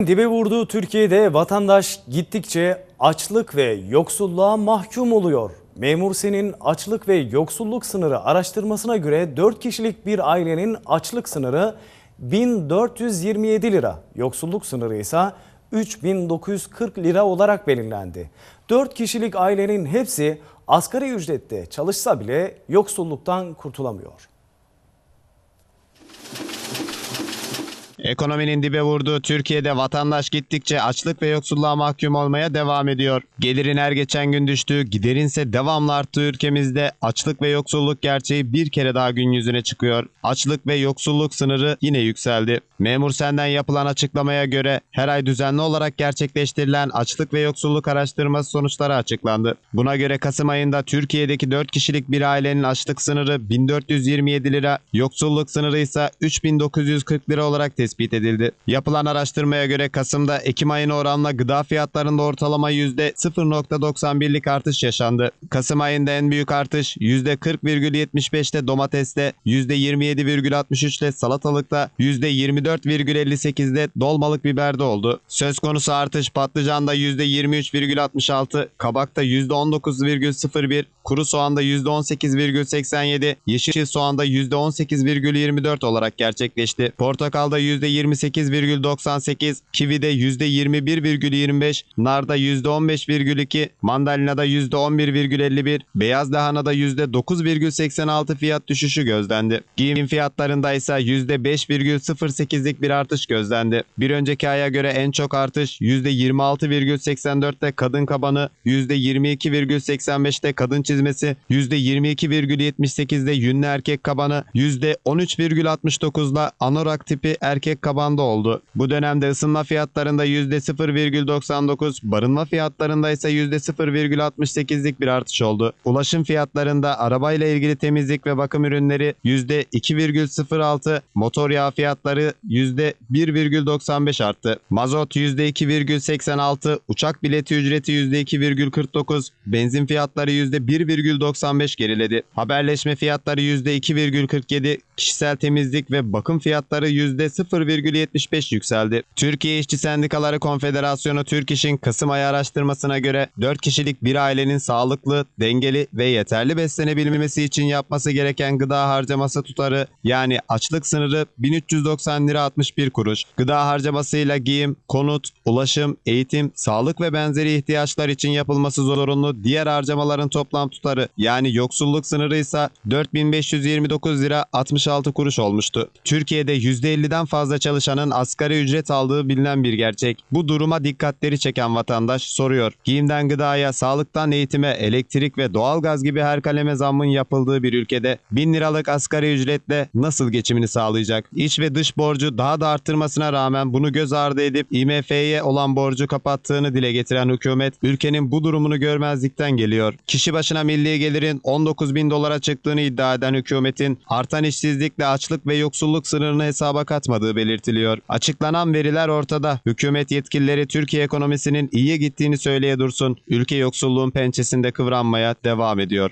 Dibe vurduğu Türkiye'de vatandaş gittikçe açlık ve yoksulluğa mahkum oluyor. Memur Sen'in açlık ve yoksulluk sınırı araştırmasına göre 4 kişilik bir ailenin açlık sınırı 1427 lira, yoksulluk sınırı ise 3940 lira olarak belirlendi. 4 kişilik ailenin hepsi asgari ücrette çalışsa bile yoksulluktan kurtulamıyor. Ekonominin dibe vurduğu Türkiye'de vatandaş gittikçe açlık ve yoksulluğa mahkum olmaya devam ediyor. Gelirin her geçen gün düştüğü, giderinse devamlı arttığı ülkemizde açlık ve yoksulluk gerçeği bir kere daha gün yüzüne çıkıyor. Açlık ve yoksulluk sınırı yine yükseldi. Memur Sen'den yapılan açıklamaya göre her ay düzenli olarak gerçekleştirilen açlık ve yoksulluk araştırması sonuçları açıklandı. Buna göre Kasım ayında Türkiye'deki 4 kişilik bir ailenin açlık sınırı 1427 lira, yoksulluk sınırı ise 3940 lira olarak tespit edildi. Yapılan araştırmaya göre Kasım'da Ekim ayına oranla gıda fiyatlarında ortalama %0.91'lik artış yaşandı. Kasım ayında en büyük artış %40,75'te domateste, %27,63'te salatalıkta, %24,58'de dolmalık biberde oldu. Söz konusu artış patlıcanda %23,66, kabakta %19,01, kuru soğanda %18,87, yeşil soğanda %18,24 olarak gerçekleşti. Portakalda %28,98, kivide %21,25, narda %15,2, mandalinada %11,51, beyaz lahanada %9,86 fiyat düşüşü gözlendi. Giyim fiyatlarında ise %5,08'lik bir artış gözlendi. Bir önceki aya göre en çok artış %26,84'te kadın kabanı, %22,85'te kadın çizmesi, %22,78'de yünlü erkek kabanı, %13,69'da anorak tipi erkek kabanda oldu. Bu dönemde ısınma fiyatlarında %0,99, barınma fiyatlarında ise %0,68'lik bir artış oldu. Ulaşım fiyatlarında arabayla ilgili temizlik ve bakım ürünleri %2,06, motor yağı fiyatları %1,95 arttı. Mazot %2,86, uçak bileti ücreti %2,49, benzin fiyatları %1,95 geriledi. Haberleşme fiyatları %2,47, kişisel temizlik ve bakım fiyatları %0,75 yükseldi. Türkiye İşçi Sendikaları Konfederasyonu Türk İş'in Kasım ayı araştırmasına göre 4 kişilik bir ailenin sağlıklı, dengeli ve yeterli beslenebilmesi için yapması gereken gıda harcaması tutarı yani açlık sınırı 1390 lira 61 kuruş. Gıda harcamasıyla giyim, konut, ulaşım, eğitim, sağlık ve benzeri ihtiyaçlar için yapılması zorunlu diğer harcamaların toplam tutarı yani yoksulluk sınırı ise 4529 lira 66 kuruş olmuştu. Türkiye'de %50'den fazla çalışanın asgari ücret aldığı bilinen bir gerçek. Bu duruma dikkatleri çeken vatandaş soruyor. Giyimden gıdaya, sağlıktan eğitime, elektrik ve doğalgaz gibi her kaleme zammın yapıldığı bir ülkede 1000 liralık asgari ücretle nasıl geçimini sağlayacak? İç ve dış borcu daha da arttırmasına rağmen bunu göz ardı edip IMF'ye olan borcu kapattığını dile getiren hükümet ülkenin bu durumunu görmezlikten geliyor. Kişi başına milli gelirin 19 bin dolara çıktığını iddia eden hükümetin artan işsizlikle açlık ve yoksulluk sınırını hesaba katmadığı belirtiliyor. Açıklanan veriler ortada. Hükümet yetkilileri Türkiye ekonomisinin iyiye gittiğini söyleye dursun. Ülke yoksulluğun pençesinde kıvranmaya devam ediyor.